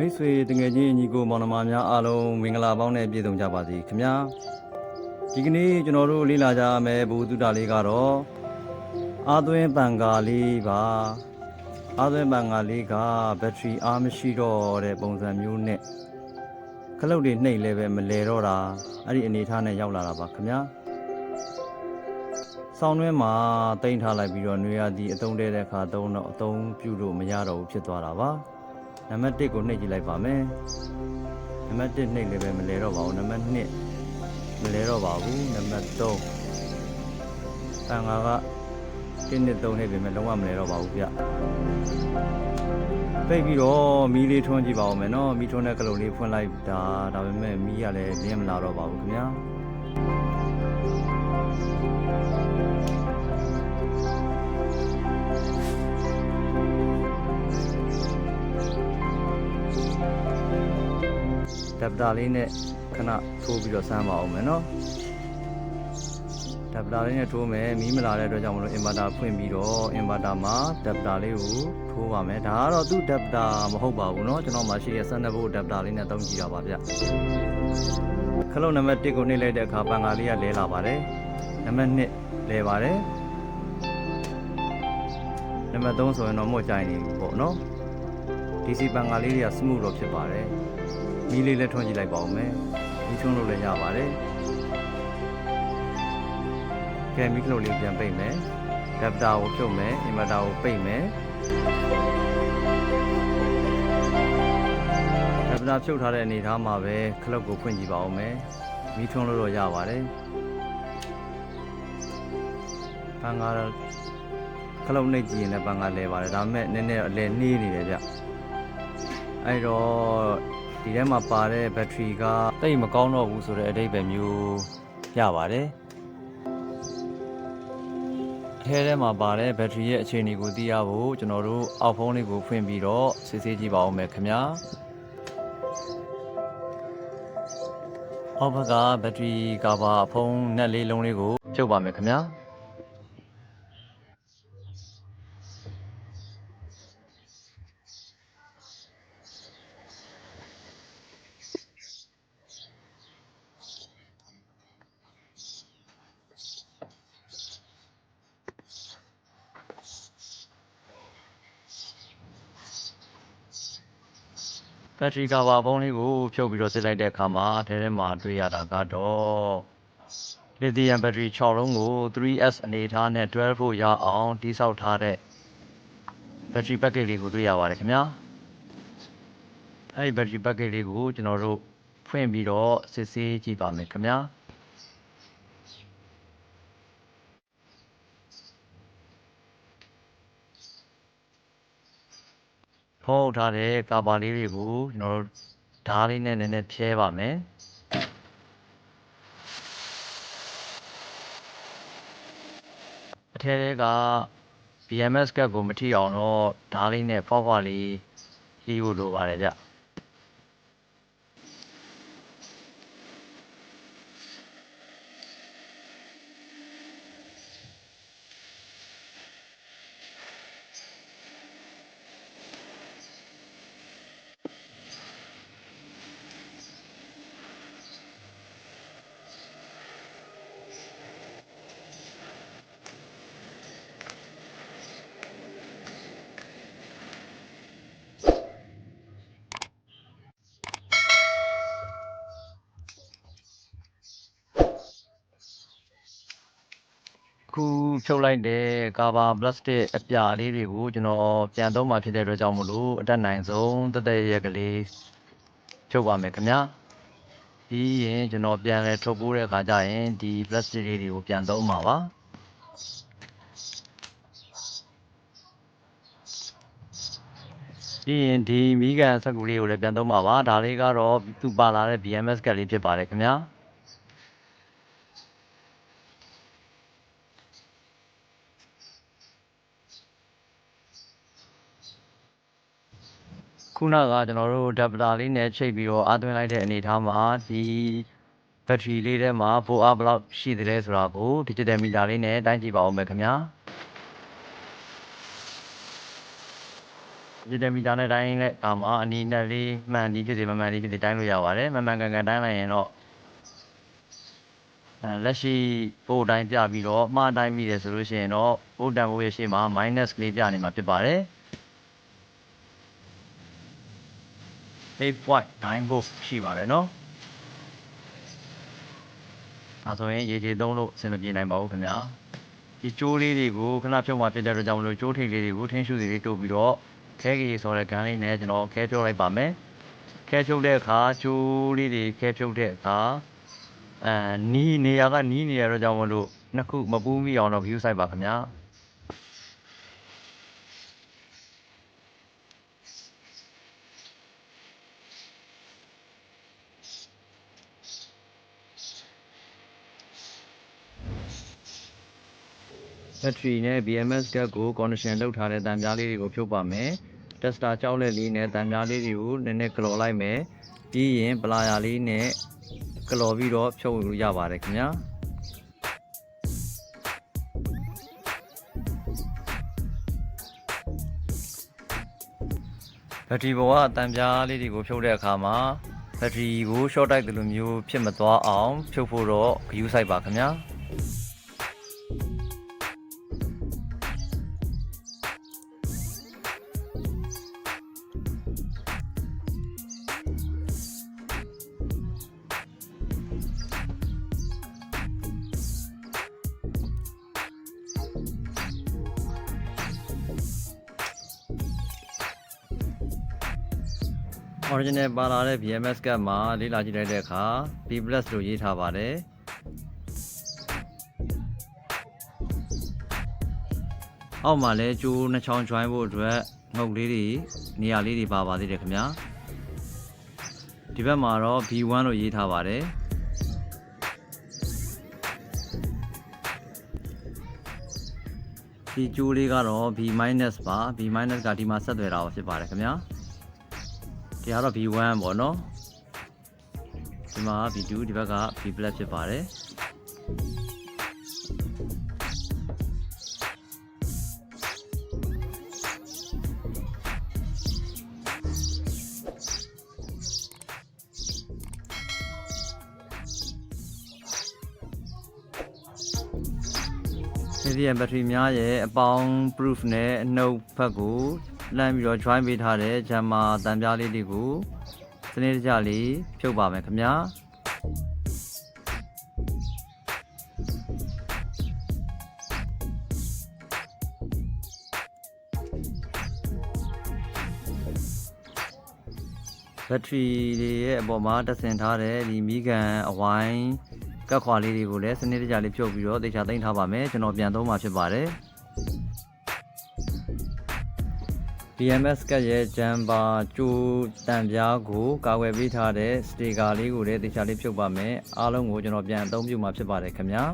မိတ်ဆွေတငယ်ချင်းညီကိုမောင်နှမများအားလုံးမင်္ဂလာပေါင်းနဲ့ပြည့်စုံကြပါစေခင်ဗျာဒီကနေ့ကျွန်တော်တို့လေ့လာကြမယ်ဘုသူတ္တလေးကတော့အာသွင်းပံကာလေးပါအာသွင်းပံကာလေးကဘက်ထရီအားမရှိတော့တဲ့ပုံစံမျိုးနဲ့ခလုတ်တွေနှိပ်လဲပဲမလဲတော့တာအဲ့ဒီအနေထားနဲ့ရောက်လာတာပါခင်ဗျာဆောင်းတွင်းမှာတိမ့်ထားလိုက်ပြီးတော့နွေရာသီအသုံးတဲတဲ့အခါသုံးတော့အသုံးပြုလို့မရတော့ဘူးဖြစ်သွားတာပါ နံပါတ်1ကိုနှိပ်ကြည့်လိုက်ပါမယ်နံပါတ်1နှိပ်လည်းပဲမလဲတော့ပါဘူးနံပါတ်2မလဲတော့ပါဘူးနံပါတ်3အငါက1နဲ့3နှိပ်ပေမဲ့လုံးဝမလဲတော့ပါဘူးဗျပိတ်ပြီးတော့မီးလေးထွန်းကြည့်ပါဦးမယ်နော်မီးထွန်းတဲ့ကလုံးလေးဖွင့်လိုက်တာဒါပေမဲ့မီးကလည်းလင်းမလာတော့ပါဘူးခင်ဗျာ ပတာလေးနဲ့ခဏထိုးပြီးတော့ဆမ်းပါအောင်မယ်နော်ဓာတ်ပတာလေးနဲ့ထိုးမယ်မီးမလာတဲ့အတွက်ကြောင့်မလို့အင်ဗာတာဖွင့်ပြီးတော့အင်ဗာတာမှာဓာတ်ပတာလေးကိုထိုးပါမယ်ဒါကတော့သူ့ဓာတ်ပတာမဟုတ်ပါဘူးเนาะကျွန်တော်မှရှိရ12ဘို့ဓာတ်ပတာလေးနဲ့သုံးကြည့်တာပါဗျခလုံးနံပါတ်1ကိုနှိပ်လိုက်တဲ့အခါပန်ကာလေးကလဲလာပါတယ်နံပါတ်2လဲပါတယ်နံပါတ်3ဆိုရင်တော့မို့ကြိုင်နေပြီပေါ့เนาะ DC ပန်ကာလေးတွေက smooth တော့ဖြစ်ပါတယ် မီးလေးလည်းထွန်းကြည့်လိုက်ပါဦးမယ်မီးထွန်းလို့လည်းရပါတယ်ကဲမီးကလို့လေးပြန်ပိတ်မယ်ဒပ်တာကိုဖြုတ်မယ်အင်ဗာတာကိုပိတ်မယ်ဒပ်တာဖြုတ်ထားတဲ့အနေထားမှာပဲခလုတ်ကိုဖွင့်ကြည့်ပါဦးမယ်မီးထွန်းလို့တော့ရပါတယ်ပန်ကာခလုတ်နှိပ်ကြည့်ရင်လည်းပန်ကာလဲပါတယ်ဒါပေမဲ့နည်းနည်းအလဲနှီးနေတယ်ဗျအဲ့တော့ ဒီထဲမှာပါတဲ့ဘက်ထရီကတိတ်မကောင်းတော့ဘူးဆိုတဲ့အဓိပ္ပာယ်မျိုးရပါတယ်အထဲထဲမှာပါတဲ့ဘက်ထရီရဲ့အခြေအနေကိုသိရဖို့ကျွန်တော်တို့အောက်ဖုန်းလေးကိုဖွင့်ပြီးတော့စစ်ဆေးကြည့်ပါဦးမယ်ခင်ဗျာအောက်ဘက်ကဘက်ထရီကာဗာဖုန်းနက်လေးလုံးလေးကိုဖြုတ်ပါမယ်ခင်ဗျာ ဘက်ထရီကာဗာဖုန်းလေးကိုဖြုတ်ပြီးတော့စစ်လိုက်တဲ့အခါမှာအထဲထဲမှာတွေ့ရတာကတော့လီသီယမ်ဘက်ထရီ6လုံးကို 3S အနေအထားနဲ့12 volt ရအောင်တိစောက်ထားတဲ့ဘက်ထရီပက်ကစ်လေးကိုတွေ့ရပါတယ်ခင်ဗျာအဲဒီဘက်ထရီပက်ကစ်လေးကိုကျွန်တော်တို့ဖွင့်ပြီးတော့စစ်ဆေးကြည့်ပါမယ်ခင်ဗျာ ဖုံးထားတဲ့ကာဗာလေးတွေကိုကျွန်တော်တို့ဓားလေးနဲ့နည်းနည်းဖြဲပါမယ်အထဲထဲက BMS ကတ်ကိုမထိအောင်တော့ဓားလေးနဲ့ဖွားဖွားလေးရေးဖို့လိုပါတယ်ဗျအခု ဖြုတ်လိုက်တဲ့ကာဗာပလတ်စတစ်အပြာလေးတွေကိုကျွန်တော်ပြန်သုံးมาဖြစ်တဲ့အတွက်ကြောင့်မို့လို့အတက်နိုင်ဆုံးတက်တက်ရက်ကလေးဖြုတ်ပါမယ်ခင်ဗျာပြီးရင်ကျွန်တော်ပြန်လဲထုတ်ပိုးတဲ့အခါကျရင်ဒီပလတ်စတစ်လေးတွေကိုပြန်သုံးမှာပါပြီးရင်ဒီမီးကန်စက်ကူလေးကိုလည်းပြန်သုံးပါပါဒါလေးကတော့သူပါလာတဲ့ BMS ကတ်လေးဖြစ်ပါတယ်ခင်ဗျာ ခုနကကျွန်တော်တို့ဓာတ်ပတာလေးနဲ့ချိတ်ပြီးတော့အားသွင်းလိုက်တဲ့အနေအထားမှာဒီဘက်ထရီလေးထဲမှာဖိုအားဘယ်လောက်ရှိသလဲဆိုတာကို digital meter လေးနဲ့တိုင်းကြည့်ပါဦးမယ်ခင်ဗျာဒီတမီတာနဲ့တိုင်းနဲ့အာမအနီးနဲ့လေးမှန်ဒီဖြစ်စေမမှန်ဒီဖြစ်စေတိုင်းလို့ရပါတယ်မမှန်ကန်ကန်တိုင်းလိုက်ရင်တော့အဲလက်ရှိပို့တိုင်းပြပြီးတော့အမှားတိုင်းမိတယ်ဆိုလို့ရှိရင်တော့ပို့တန်ဖို့ရရှိမှာ minus ကလေးပြနေမှာဖြစ်ပါတယ် 8.9 volt ရှိပါတယ်နော်အဲဆိုရင်ရေခြေသုံးလို့အဆင်မပြေနိုင်ပါဘူးခင်ဗျာဒီကျိုးလေးတွေကိုခဏဖြုတ်မှဖြစ်တဲ့အတွက်ကြောင့်မလို့ကျိုးထိပ်လေးတွေကိုထင်းရှုစီလေးတိုးပြီးတော့ခဲကြီးဆိုတဲ့ဂန်းလေးနဲ့ကျွန်တော်ခဲဖြုတ်လိုက်ပါမယ်ခဲဖြုတ်တဲ့အခါကျိုးလေးတွေခဲဖြုတ်တဲ့အခါအဲနီးနေရာကနီးနေရတော့ကြောင့်မလို့နှစ်ခုမပူးမိအောင်တော့ view site ပါခင်ဗျာ ဘက်ထရီနဲ့ BMS ကတ်ကို connection လုပ်ထားတဲ့တံပြားလေးတွေကိုဖြုတ်ပါမယ်။ tester ကြောက်လက်လေးနဲ့တံပြားလေးတွေကိုနည်းနည်းကလော်လိုက်မယ်။ပြီးရင်ပလာယာလေးနဲ့ကလော်ပြီးတော့ဖြုတ်လို့ရပါတယ်ခင်ဗျာ။ဘက်ထရီပေါ်ကအတံပြားလေးတွေကိုဖြုတ်တဲ့အခါမှာဘက်ထရီကို short တိုက်တယ်လို့မျိုးဖြစ်မသွားအောင်ဖြုတ်ဖို့တော့ view site ပါခင်ဗျာ။ original ပါလာတဲ့ BMS ကတ်မှာလေ့လာကြည့်လိုက်တဲ့အခါ B+ လို့ရေးထားပါတယ်အောက်မှာလည်းကျိုးနှစ်ချောင်း join ဖို့အတွက်ငုတ်လေးတွေနေရာလေးတွေပါပါသေးတယ်ခင်ဗျာဒီဘက်မှာတော့ B1 လို့ရေးထားပါတယ်ဒီကျိုးလေးကတော့ B- ပါ B- ကဒီမှာဆက်သွယ်တာဖြစ်ပါတယ်ခင်ဗျာ ဒီကတော့ B1 ပေါ့နော်ဒီမှာ B2 ဒီဘက်က B+ ဖြစ်ပါတယ်ဒီဒီဘက်ထရီများရဲ့အပေါင်း proof နဲ့အနှုတ်ဘက်ကို လှမ်းပြီးတော့ join ပေးထားတဲ့ဂျမ်မာတန်ပြားလေးတွေကိုစနစ်တကျလေးဖြုတ်ပါမယ်ခင်ဗျာဘက်ထရီတွေရဲ့အပေါ်မှာတက်ဆင်ထားတဲ့ဒီမီးကန်အဝိုင်းကက်ခွာလေးတွေကိုလည်းစနစ်တကျလေးဖြုတ်ပြီးတော့သေချာသိမ်းထားပါမယ်ကျွန်တော်ပြန်သုံးမှာဖြစ်ပါတယ် BMS ကတ်ရဲ့ဂျမ်ပါကျိုးတန်ပြားကိုကာဝယ်ပေးထားတဲ့စတေကာလေးကိုလည်းသေချာလေးဖြုတ်ပါမယ်အားလုံးကိုကျွန်တော်ပြန်အသုံးပြုမှာဖြစ်ပါတယ်ခင်ဗျာ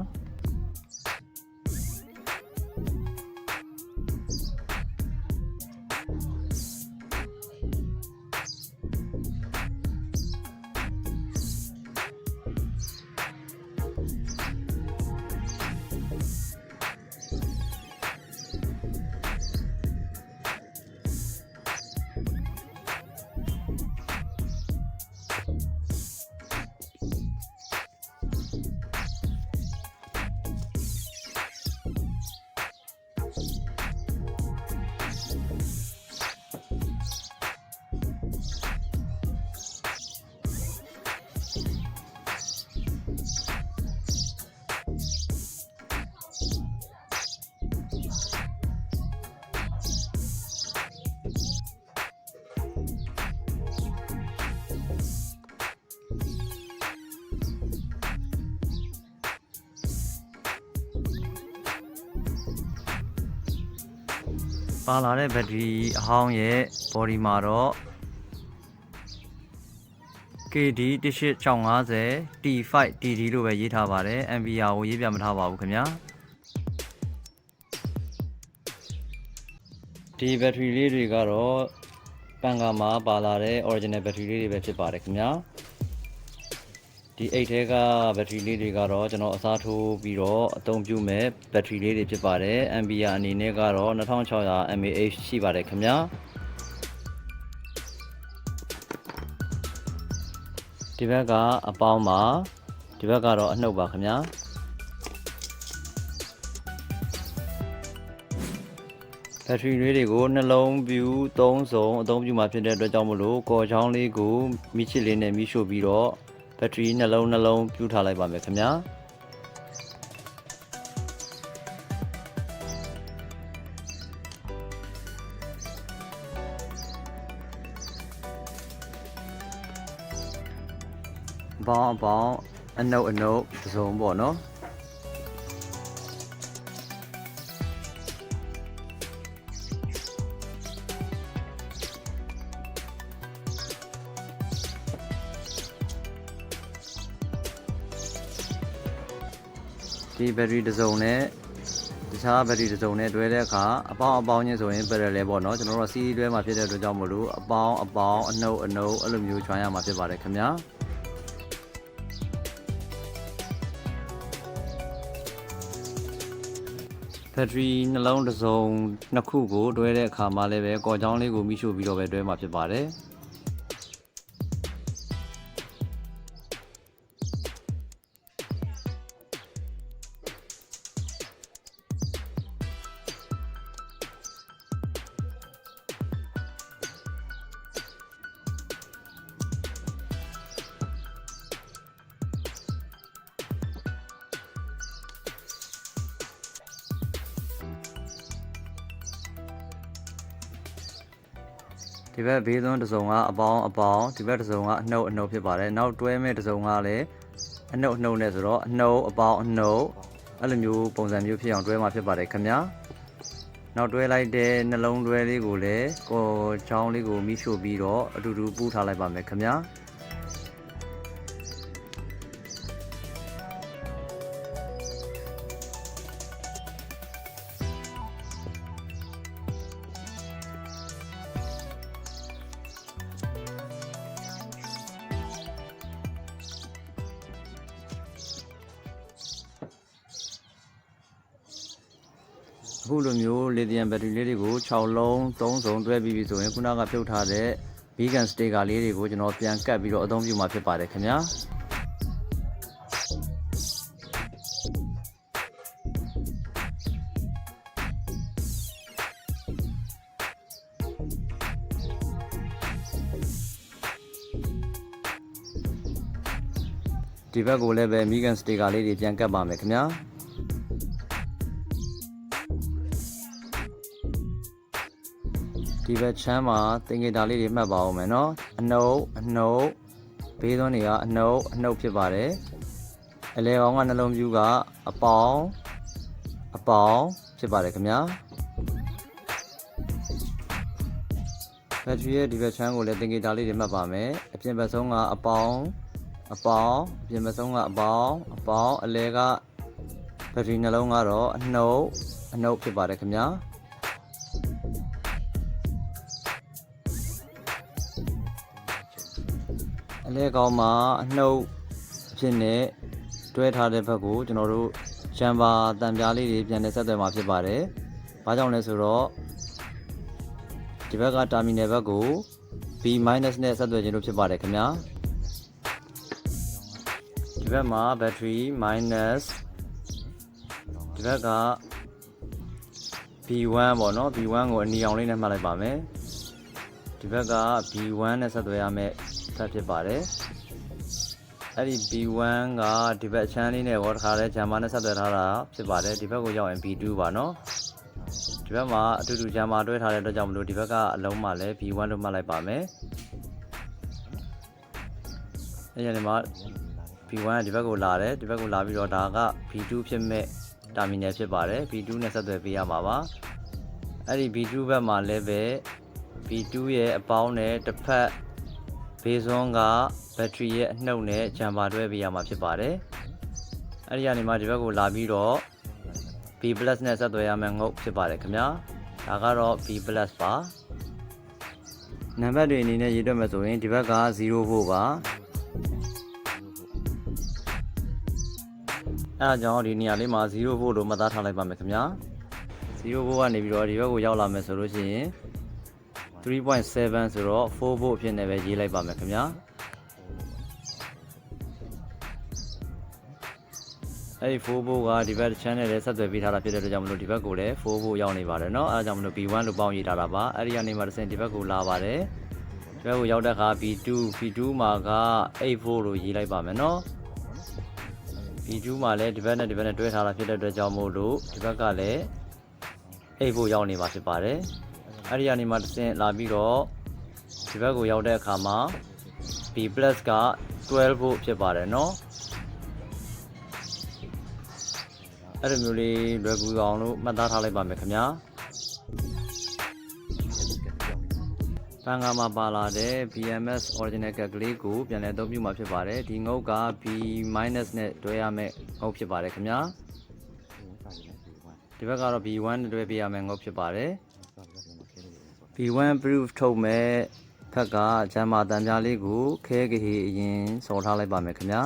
ပါလာတဲ့ဘက်ထရီအဟောင်းရဲ့ body မှာတော့ KD 18650 T5 TD လို့ပဲရေးထားပါတယ် MVR ကိုရေးပြမထားပါဘူးခင်ဗျာဒီဘက်ထရီလေးတွေကတော့ပန်ကာမှာပါလာတဲ့ original ဘက်ထရီလေးတွေပဲဖြစ်ပါတယ်ခင်ဗျာ ဒီအိတ်ထဲကဘက်ထရီလေးတွေကတော့ကျွန်တော်အစားထိုးပြီးတော့အသုံးပြုမဲ့ဘက်ထရီလေးတွေဖြစ်ပါတယ် Ampere အနေနဲ့ကတော့2600 mAh ရှိပါတယ်ခင်ဗျာဒီဘက်ကအပေါင်းပါဒီဘက်ကတော့အနှုတ်ပါခင်ဗျာဘက်ထရီလေးတွေကိုနှလုံးပြူ၃စုံအသုံးပြုမှာဖြစ်တဲ့အတွက်ကြောင့်မလို့ကော်ချောင်းလေးကိုမိချစ်လေးနဲ့မိရှို့ပြီးတော့ ဘက်ထရီနှလုံးနှလုံးပြူထားလိုက်ပါမယ်ခင်ဗျာအပေါင်းအပေါင်းအနှုတ်အနှုတ်တစ်စုံပေါ့နော် ဒီဘက်ထရီတစ်စုံနဲ့တခြားဘက်ထရီတစ်စုံနဲ့တွဲတဲ့အခါအပေါင်းအပေါင်းချင်းဆိုရင် parallel ပေါ့နော်ကျွန်တော်တို့ကစီးတွဲမှာဖြစ်တဲ့အတွက်ကြောင့်မလို့အပေါင်းအပေါင်းအနှုတ်အနှုတ်အဲ့လိုမျိုး join ရမှာဖြစ်ပါတယ်ခင်ဗျာဘက်ထရီနှလုံးတစ်စုံနှစ်ခုကိုတွဲတဲ့အခါမှာလည်းပဲကော်ချောင်းလေးကိုမိရှို့ပြီးတော့ပဲတွဲမှာဖြစ်ပါတယ် က်ဘေးသွန်းတစ်စုံကအပေါင်းအပေါင်းဒီဘက်တစ်စုံကအနှုတ်အနှုတ်ဖြစ်ပါတယ်နောက်တွဲမဲ့တစ်စုံကလည်းအနှုတ်အနှုတ်နဲ့ဆိုတော့အနှုတ်အပေါင်းအနှုတ်အဲ့လိုမျိုးပုံစံမျိုးဖြစ်အောင်တွဲမှာဖြစ်ပါတယ်ခင်ဗျာနောက်တွဲလိုက်တဲ့နှလုံးတွဲလေးကိုလည်းကိုချောင်းလေးကိုမိရှို့ပြီးတော့အတူတူပူးထားလိုက်ပါမယ်ခင်ဗျာ အခုလိုမျိုးလီသီယမ်ဘက်ထရီလေးတွေကို6လုံး3စုံတွဲပြီးပြီဆိုရင်ခုနကပြုတ်ထားတဲ့ vegan sticker လေးတွေကိုကျွန်တော်ပြန်ကတ်ပြီးတော့အသုံးပြုမှာဖြစ်ပါတယ်ခင်ဗျာဒီဘက်ကိုလည်းပဲ vegan sticker လေးတွေပြန်ကတ်ပါမယ်ခင်ဗျာ ဒီဘက်ချမ်းမှာတင်ငေတာလေးတွေမှတ်ပါအောင်မယ်နော်အနှုတ်အနှုတ်ဘေးသွန်းတွေကအနှုတ်အနှုတ်ဖြစ်ပါတယ်အလဲကောင်ကနှလုံးပြူကအပေါင်းအပေါင်းဖြစ်ပါတယ်ခင်ဗျာဘက်ထရီရဲ့ဒီဘက်ချမ်းကိုလည်းတင်ငေတာလေးတွေမှတ်ပါမယ်အပြင်ဘက်ဆုံးကအပေါင်းအပေါင်းအပြင်ဘက်ဆုံးကအပေါင်းအပေါင်းအလဲကဘက်ထရီနှလုံးကတော့အနှုတ်အနှုတ်ဖြစ်ပါတယ်ခင်ဗျာ လဲကောင်းမှာအနှုတ်ဖြစ်နေတွဲထားတဲ့ဘက်ကိုကျွန်တော်တို့ရံပါတံပြားလေးတွေပြန်နေဆက်သွယ်မှာဖြစ်ပါတယ်။ဘာကြောင့်လဲဆိုတော့ဒီဘက်ကတာမီနယ်ဘက်ကို B- နဲ့ဆက်သွယ်ခြင်းလို့ဖြစ်ပါတယ်ခင်ဗျာ။ဒီဘက်မှာ battery minus ဒီဘက်က B1 ပေါ့နော် B1 ကိုအနီအောင်လေးနဲ့မှတ်လိုက်ပါမယ်။ဒီဘက်က B1 နဲ့ဆက်သွယ်ရမယ့် ဖက်ဖြစ်ပါတယ်အဲ့ဒီ B1 ကဒီဘက်ချမ်းလေးနဲ့ဘောတခါလဲဂျာမာနဲ့ဆက်သွယ်ထားတာဖြစ်ပါတယ်ဒီဘက်ကိုရောက်ရင် B2 ပါနော်ဒီဘက်မှာအတူတူဂျာမာတွဲထားတဲ့အတွက်ကြောင့်မလို့ဒီဘက်ကအလုံးမှာလည်း B1 လို့မှတ်လိုက်ပါမယ်အဲ့ဒီမှာ B1 ကဒီဘက်ကိုလာတယ်ဒီဘက်ကိုလာပြီးတော့ဒါက B2 ဖြစ်မဲ့တာမီနယ်ဖြစ်ပါတယ် B2 နဲ့ဆက်သွယ်ပေးရမှာပါအဲ့ဒီ B2 ဘက်မှာလည်းပဲ B2 ရဲ့အပေါင်းနဲ့တစ်ဖက် ဘေးစွန်းကဘက်ထရီရဲ့အနှုတ်နဲ့ဂျမ်ပါတွဲပေးရမှာဖြစ်ပါတယ်။အဲဒီကနေမှဒီဘက်ကိုလာပြီးတော့ B+ နဲ့ဆက်သွယ်ရမယ့်ငုတ်ဖြစ်ပါတယ်ခင်ဗျာ။ဒါကတော့ B+ ပါ။နံပါတ်တွေအနေနဲ့ရေးတွက်မယ်ဆိုရင်ဒီဘက်က0ဖို့ပါ။အဲဒါကြောင့်ဒီနေရာလေးမှာ0ဖို့လို့မှတ်သားထားလိုက်ပါမယ်ခင်ဗျာ။0ဖို့ကနေပြီးတော့ဒီဘက်ကိုရောက်လာမယ်ဆိုလို့ရှိရင် 3.7ဆိုတော့4 volt ဖြစ်နေပဲရေးလိုက်ပါမယ်ခင်ဗျာအဲ့ဒီ4 volt ကဒီဘက် channel နဲ့ဆက်သွယ်ပေးထားတာဖြစ်တဲ့အတွက်ကြောင့်မလို့ဒီဘက်ကိုလည်း4 volt ရောက်နေပါတယ်เนาะအဲဒါကြောင့်မလို့ B1 လို့ပေါင်းရေးထားတာပါအဲ့ဒီကနေမှတစ်ဆင့်ဒီဘက်ကိုလာပါတယ်ဒီဘက်ကိုရောက်တဲ့အခါ B2 B2 မှာက8 volt လို့ရေးလိုက်ပါမယ်เนาะ B2 မှာလည်းဒီဘက်နဲ့ဒီဘက်နဲ့တွဲထားတာဖြစ်တဲ့အတွက်ကြောင့်မို့လို့ဒီဘက်ကလည်း8 volt ရောက်နေပါဖြစ်ပါတယ် အဲ့ဒီကနေမှတစ်ဆင့်လာပြီးတော့ဒီဘက်ကိုရောက်တဲ့အခါမှာ B+ က12 volt ဖြစ်ပါတယ်เนาะ အဲ့လိုမျိုးလေးလွယ်ကူအောင်လို့မှတ်သားထားလိုက်ပါမယ်ခင်ဗျာပန်ကမှာပါလာတဲ့ BMS original cat ကလေးကိုပြန်လည်အသုံးပြုမှာဖြစ်ပါတယ်ဒီငုတ်က B- နဲ့တွဲရမယ့်ငုတ်ဖြစ်ပါတယ်ခင်ဗျာဒီဘက်ကတော့ B1 နဲ့တွဲပေးရမယ့်ငုတ်ဖြစ်ပါတယ် B1 proof ထုတ်မဲ့ဖက်ကဂျမ်မာတန်ပြားလေးကိုခဲကဟေအရင်စော်ထားလိုက်ပါမယ်ခင်ဗျာ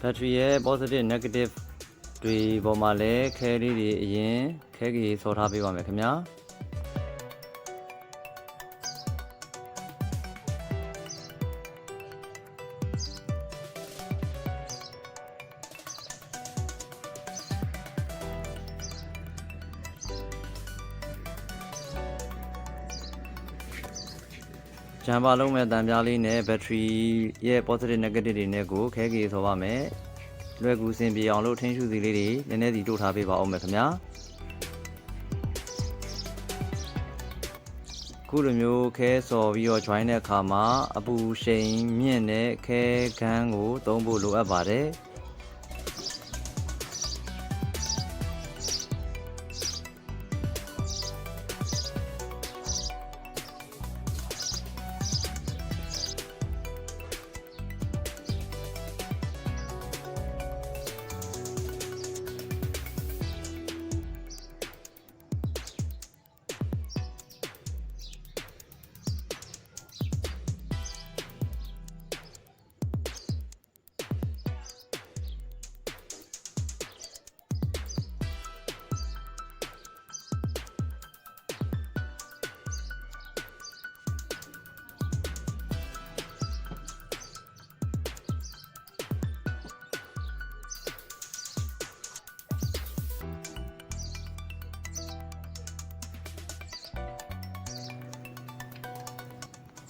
ဘက်ထရီရဲ့ positive negative တွေပေါ်မှာလည်းခဲလေးတွေအရင်ခဲကြီးဆော်ထားပေးပါမယ်ခင်ဗျာဂျမ်ပါလုံးမဲ့တန်ပြားလေးနဲ့ဘက်ထရီရဲ့ positive negative တွေနဲ့ကိုခဲကြီးဆော်ပါမယ် လွယ်ကူစင်ပြေအောင်လို့ထင်းရှူစီလေးတွေနည်းနည်းစီတို့ထားပေးပါအောင်မယ်ခင်ဗျာခုလိုမျိုးခဲစော်ပြီးတော့ join တဲ့အခါမှာအပူရှိန်မြင့်တဲ့ခဲကန်းကိုသုံးဖို့လိုအပ်ပါတယ်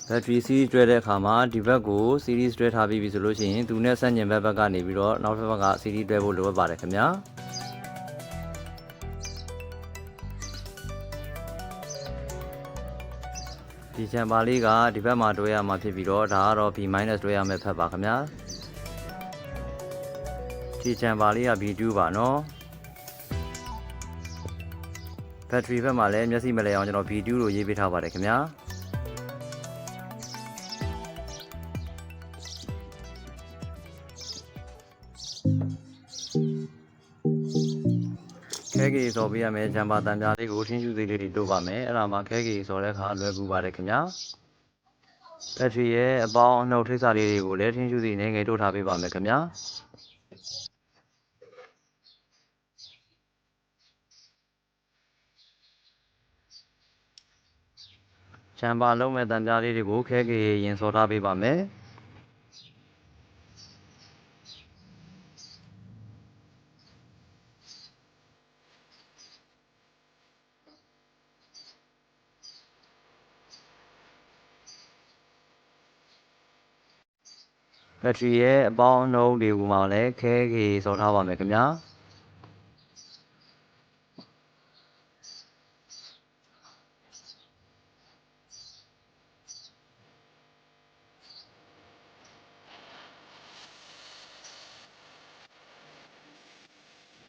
ဘက်ထရီ series တွဲတဲ့အခါမှာဒီဘက်ကို series တွဲထားပြီးပြီဆိုလို့ရှိရင်သူနဲ့ဆက်ညင်ဘက်ဘက်ကနေပြီးတော့နောက်ဘက်ဘက်က series တွဲဖို့လိုအပ်ပါတယ်ခင်ဗျာဒီချမ်ပါလေးကဒီဘက်မှာတွဲရမှာဖြစ်ပြီးတော့ဒါကတော့ B- တွဲရမယ့်ဖက်ပါခင်ဗျာဒီချမ်ပါလေးက B2 ပါနော်ဘက်ထရီဘက်မှာလည်းမျက်စိမလဲအောင်ကျွန်တော် B2 လို့ရေးပေးထားပါတယ်ခင်ဗျာ စော်ပေးရမယ်ဂျမ်ပါတန်ပြားလေးကိုထင်းရှူသေးလေးတွေတို့ပါမယ်အဲ့ဒါမှခဲကြီးစော်တဲ့အခါလွယ်ကူပါတယ်ခင်ဗျာဘက်ထရီရဲ့အပေါင်းအနှုတ်ထိပ်စာလေးတွေကိုလည်းထင်းရှူသေးနေငယ်တို့ထားပေးပါမယ်ခင်ဗျာဂျမ်ပါလုံးမဲ့တန်ပြားလေးတွေကိုခဲကြီးရင်စော်ထားပေးပါမယ် ဘက်ထရီရဲ့အပေါင်းအနှုံးတွေကိုမှလည်းခဲကြီးစော်ထားပါမယ်ခင်ဗျာ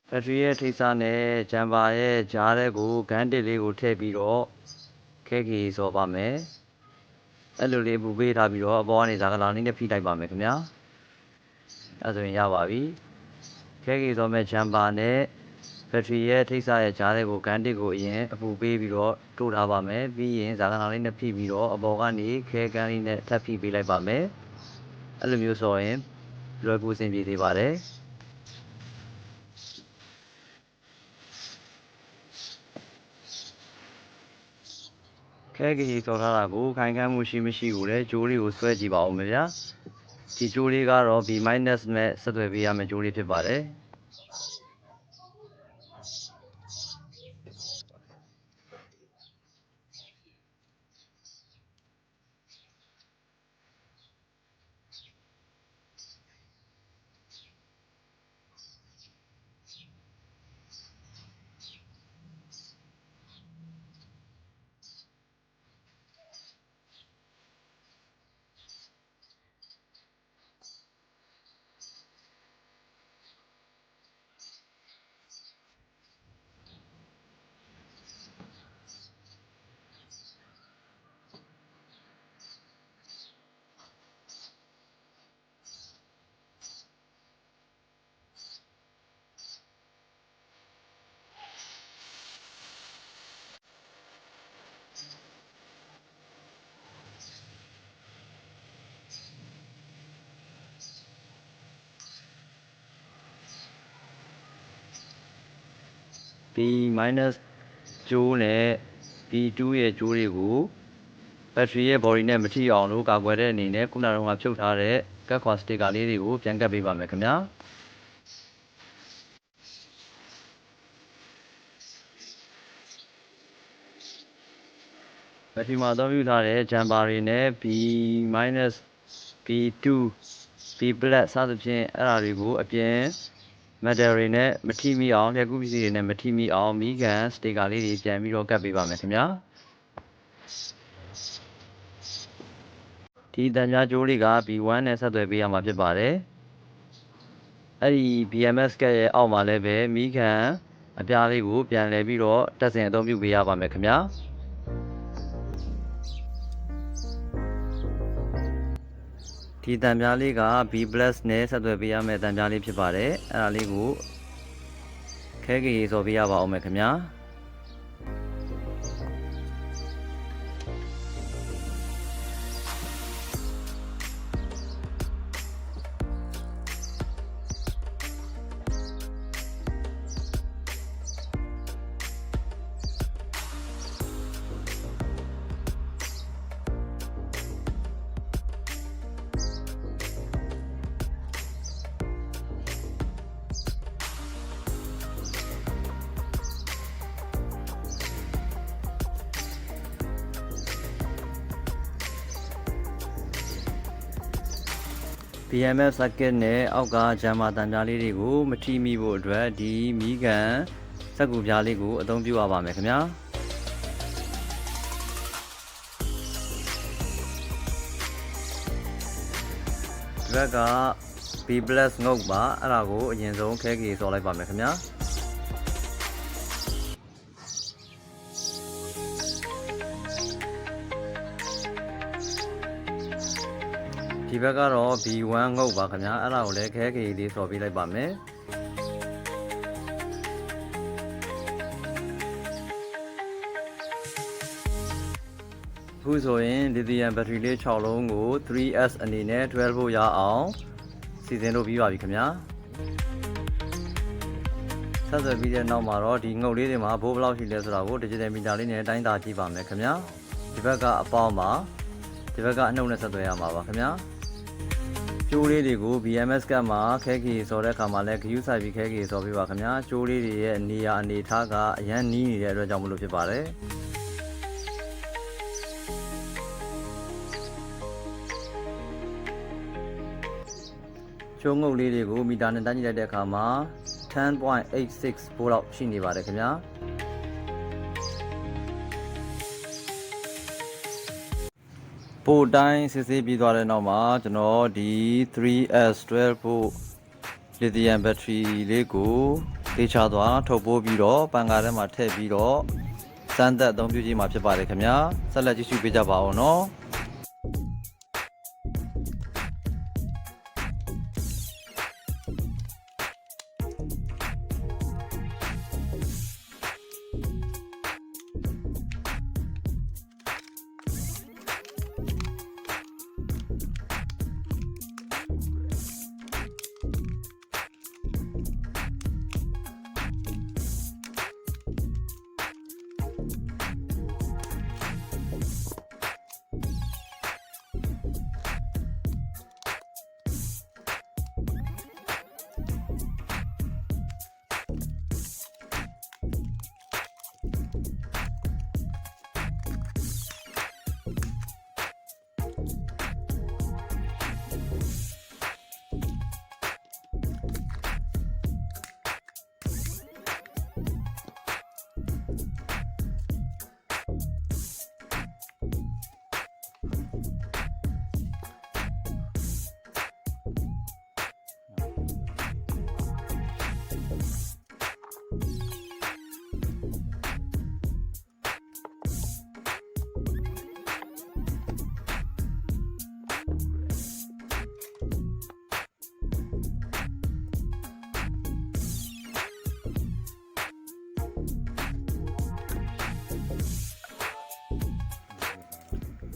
ဘက်ထရီရဲ့ထိပ်စားနဲ့ဂျမ်ပါရဲ့ဂျားတဲ့ကိုဂန်းတစ်လေးကိုထည့်ပြီးတော့ခဲကြီးစော်ပါမယ် အဲ့လိုလေးပူပေးထားပြီးတော့အပေါ်ကနေဇာကလာလေးနဲ့ဖိလိုက်ပါမယ်ခင်ဗျာအဲ့ဆိုရင်ရပါပြီခဲကြီးစော်မဲ့ဂျမ်ပါနဲ့ဘက်ထရီရဲ့ထိပ်စားရဲ့ဂျားတဲ့ကိုဂန်းတစ်ကိုအရင်အပူပေးပြီးတော့တို့ထားပါမယ်ပြီးရင်ဇာကလာလေးနဲ့ဖိပြီးတော့အပေါ်ကနေခဲကန်းလေးနဲ့ထပ်ဖိပေးလိုက်ပါမယ်အဲ့လိုမျိုးဆိုရင်လွယ်ကူအဆင်ပြေသေးပါတယ် ခဲကြီးဆော်ထားတာကိုခိုင်ခန့်မှုရှိမရှိကိုလည်းဂျိုးလေးကိုဆွဲကြည့်ပါဦးမယ်ဗျာဒီဂျိုးလေးကတော့ B- နဲ့ဆက်သွယ်ပေးရမယ့်ဂျိုးလေးဖြစ်ပါတယ် B- ကျိုးနဲ့ B2 ရဲ့ကျိုးတွေကို ဘက်ထရီရဲ့ body နဲ့မထိအောင်လို့ကာကွယ်တဲ့အနေနဲ့ခုနကဖြုတ်ထားတဲ့ကတ်ခွာစတစ်ကာလေးတွေကိုပြန်ကပ်ပေးပါမယ်ခင်ဗျာဘက်ထရီမှာအသုံးပြုထားတဲ့ဂျမ်ပါတွေနဲ့ B- B2 B black စသဖြင့်အဲ့ဒါတွေကိုအပြင် မက်တယ်တွေနဲ့မထိမိအောင်လျှက်ကူးပစ္စည်းတွေနဲ့မထိမိအောင်မီးကန်စတေကာလေးတွေပြန်ပြီးတော့ကတ်ပေးပါမယ်ခင်ဗျာဒီတန်ကြားကြိုးလေးက B1 နဲ့ဆက်သွယ်ပေးရမှာဖြစ်ပါတယ်အဲ့ဒီ BMS ကရဲ့အောက်မှာလည်းပဲမီးကန်အပြားလေးကိုပြန်လည်ပြီးတော့တက်ဆင်အသုံးပြုပေးရပါမယ်ခင်ဗျာ ဒီတံပြားလေးက B+ နဲ့ဆက်သွယ်ပေးရမယ့်တံပြားလေးဖြစ်ပါတယ်အဲ့ဒါလေးကိုခဲကြီးဆိုပေးရပါအောင်မယ်ခင်ဗျာ BMF circuit နဲ့အောက်ကဂျမ်မာတံပြားလေးတွေကိုမထိမိဖို့အတွက်ဒီမီးကန်စက်ကူပြားလေးကိုအသုံးပြုရပါမယ်ခင်ဗျာဒီဘက်က B+ ငုတ်ပါအဲ့ဒါကိုအရင်ဆုံးခဲကြီးဆော်လိုက်ပါမယ်ခင်ဗျာ ဒီဘက်ကတော့ B1 ငုတ်ပါခင်ဗျာအဲ့ဒါကိုလည်းခဲကြီးလေးဆော်ပေးလိုက်ပါမယ်အခုဆိုရင်လီသီယမ်ဘက်ထရီလေး6လုံးကို 3S အနေနဲ့12 volt ရအောင်စီစဉ်လို့ပြီးပါပြီခင်ဗျာဆက်သွယ်ပြီးတဲ့နောက်မှာတော့ဒီငုတ်လေးတွေမှာဘိုးဘယ်လောက်ရှိလဲဆိုတာကို digital meter လေးနဲ့တိုင်းတာကြည့်ပါမယ်ခင်ဗျာဒီဘက်ကအပေါင်းပါဒီဘက်ကအနှုတ်နဲ့ဆက်သွယ်ရမှာပါခင်ဗျာ ကျိုးလေးတွေကို BMS ကတ်မှာခဲခီဆိုတဲ့အခါမှာလည်းဂယူးဆိုင်ပြီးခဲခီဆိုပြပါခင်ဗျာကျိုးလေးတွေရဲ့နေရာအနေထားကအရန်နီးနေတဲ့အတွက်ကြောင့်မလို့ဖြစ်ပါတယ်ကျိုးငုတ်လေးတွေကိုမီတာနဲ့တိုင်းကြည့်လိုက်တဲ့အခါမှာ10.86 volt လောက်ရှိနေပါတယ်ခင်ဗျာ ပို့တိုင်းစစ်ဆေးပြီးသွားတဲ့နောက်မှာကျွန်တော်ဒီ 3S 12 volt lithium battery လေးကိုတေချာသွားထုတ်ပိုးပြီးတော့ပန်ကားထဲမှာထည့်ပြီးတော့စမ်းသက်အသုံးပြုကြည့်မှာဖြစ်ပါတယ်ခင်ဗျာဆက်လက်ကြည့်ရှုပေးကြပါဦးနော်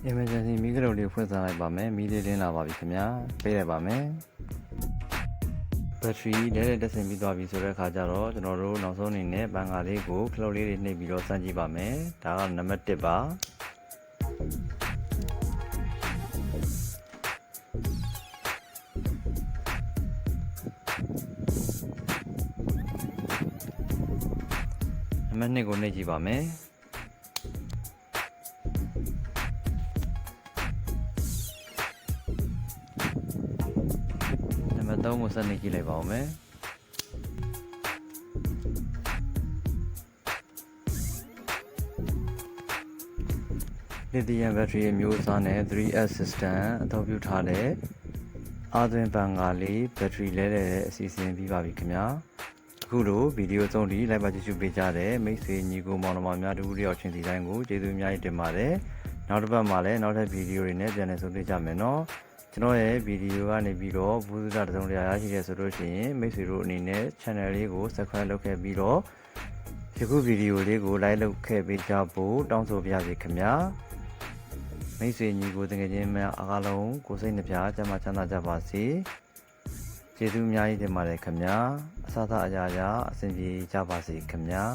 emergency မီးကလေးလေးဖွင့်စားလိုက်ပါမယ်မီးလေးလင်းလာပါပြီခင်ဗျာပေးလိုက်ပါမယ်ဘက်ထရီလဲလဲတက်ဆင်ပြီးသွားပြီဆိုတဲ့အခါကျတော့ကျွန်တော်တို့နောက်ဆုံးအနေနဲ့ဘန်ကာလေးကိုခလုတ်လေးတွေနှိပ်ပြီးတော့စမ်းကြည့်ပါမယ်ဒါကနံပါတ်1ပါနံပါတ်2ကိုနှိပ်ကြည့်ပါမယ် နံပါတ်3ကိုဆက်နေကြည့်လိုက်ပါဦးမယ်လီသီယမ်ဘက်ထရီအမျိုးအစားနဲ့ 3S system အသုံးပြုထားတဲ့အာသွင်းပန်ကားလေးဘက်ထရီလဲတဲ့အစီအစဉ်ပြီးပါပြီခင်ဗျာအခုလိုဗီဒီယိုသုံးဒီလိုက်ပါကြည့်ရှုပေးကြတဲ့မိတ်ဆွေညီကိုမောင်နှမများတို့တယောက်ချင်းစီတိုင်းကိုကျေးဇူးအများကြီးတင်ပါတယ်နောက်တစ်ပတ်မှာလည်းနောက်ထပ်ဗီဒီယိုတွေနဲ့ပြန်လည်ဆုံတွေ့ကြမယ်နော် ကျွန်တော်ရဲ့ဗီဒီယိုကနေပြီးတော့ဘူးစတာတစ်စုံတစ်ရာရရှိရဆိုလို့ရှိရင်မိတ်ဆွေတို့အနေနဲ့ channel လေးကို subscribe လုပ်ခဲ့ပြီးတော့ယခုဗီဒီယိုလေးကို like လုပ်ခဲ့ပေးကြဖို့တောင်းဆိုပါရစေခင်ဗျာမိတ်ဆွေညီကိုတကယ်ချင်းများအားလုံးကိုယ်စိတ်နှပြကျမ်းမာချမ်းသာကြပါစေကျေးဇူးအများကြီးတင်ပါတယ်ခင်ဗျာအစသာအရာရာအဆင်ပြေကြပါစေခင်ဗျာ